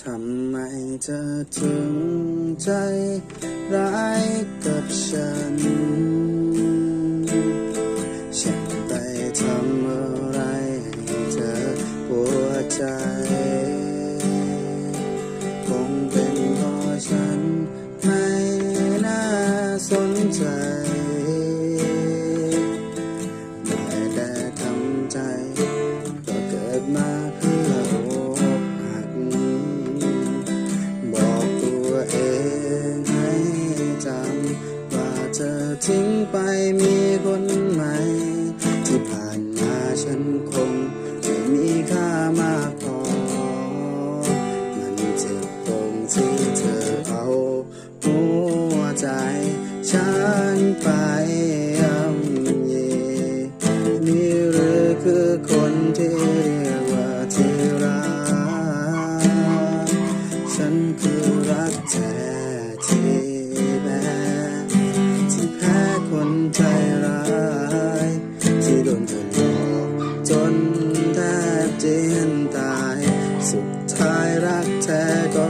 ทำไมเธอถึงใจร้ายกับฉัน ฉันไปทำอะไรให้เธอปวดใจ คงเป็นเพราะฉันไม่น่าสนใจ ทิ้งไปมีคนใหม่ ที่ผ่านมาฉันคงไม่มีค่ามากพอ มันเจ็บตรงที่เธอเอาหัวใจฉันไปย่ำเยนี่หรือคือคนที่เรียกว่าที่รัก ฉันคือรักแท้ที่ ท้ายรักแท้ก็